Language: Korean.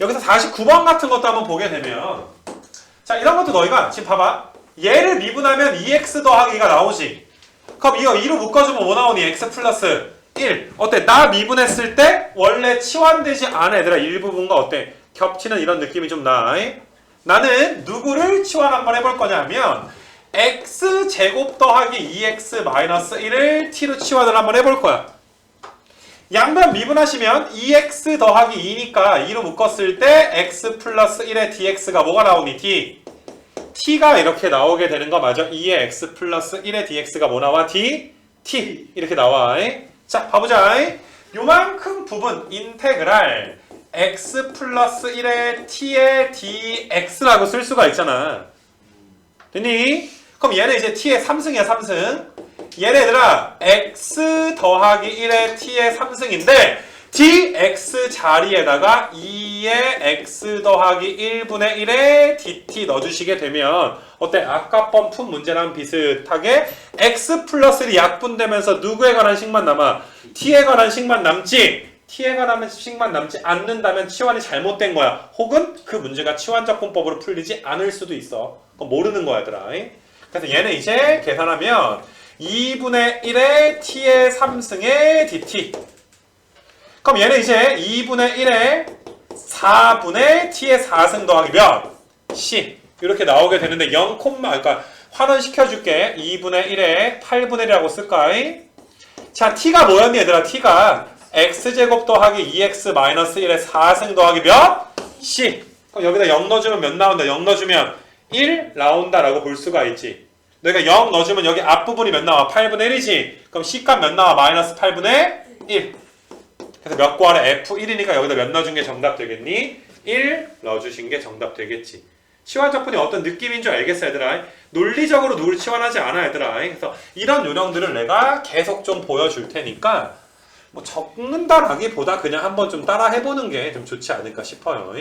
여기서 49번 같은 것도 한번 보게 되면 자 이런 것도 너희가 지금 봐봐 얘를 미분하면 2x 더하기가 나오지 그럼 이거 2로 묶어주면 뭐 나오니? x 플러스 1 어때? 나 미분했을 때 원래 치환되지 않은 애들아 일부분과 어때? 겹치는 이런 느낌이 좀 나. 나는 누구를 치환 한번 해볼 거냐면 x 제곱 더하기 2x 마이너스 1을 t로 치환을 한번 해볼 거야. 양변 미분하시면 2x 더하기 2니까 2로 묶었을 때 x 플러스 1의 dx가 뭐가 나오니? d. t가 이렇게 나오게 되는 거 맞아? 2의 x 플러스 1의 dx가 뭐 나와? d, t 이렇게 나와. 자, 봐보자. 요만큼 부분 인테그랄 x 플러스 1의 t의 dx라고 쓸 수가 있잖아. 됐니? 그럼 얘는 이제 t의 3승이야, 3승. 얘네들아 x 더하기 1의 t의 3승인데 dx 자리에다가 2의 x 더하기 1분의 1의 dt 넣어주시게 되면 어때? 아까 번 푼 문제랑 비슷하게 x 플러스 1이 약분되면서 누구에 관한 식만 남아? t에 관한 식만 남지? t에 관한 식만 남지 않는다면 치환이 잘못된 거야. 혹은 그 문제가 치환적분법으로 풀리지 않을 수도 있어. 그건 모르는 거야, 얘들아. 그래서 얘는 이제 계산하면 2분의 1의 t의 3승의 dt. 그럼 얘는 이제 2분의 1의 4분의 t의 4승 더하기 몇? c. 이렇게 나오게 되는데 0, 그러니까 환원 시켜줄게. 2분의 1의 8분의 1이라고 쓸까? 자, t가 뭐였니 얘들아? t가 x제곱 더하기 2x 마이너스 1의 4승 더하기 몇? c. 그럼 여기다 0 넣어주면 몇 나온다? 0 넣어주면 1 나온다라고 볼 수가 있지. 너희가 0 넣어주면 여기 앞부분이 몇 나와? 8분의 1이지. 그럼 C값 몇 나와? 마이너스 8분의 1. 그래서 몇 구하래? F1이니까 여기다 몇 넣어준 게 정답 되겠니? 1 넣어주신 게 정답 되겠지. 치환적분이 어떤 느낌인 줄 알겠어 얘들아? 논리적으로 누굴 치환하지 않아 얘들아. 그래서 이런 요령들을 내가 계속 좀 보여줄 테니까 뭐 적는다라기보다 그냥 한번 좀 따라 해보는 게 좀 좋지 않을까 싶어요.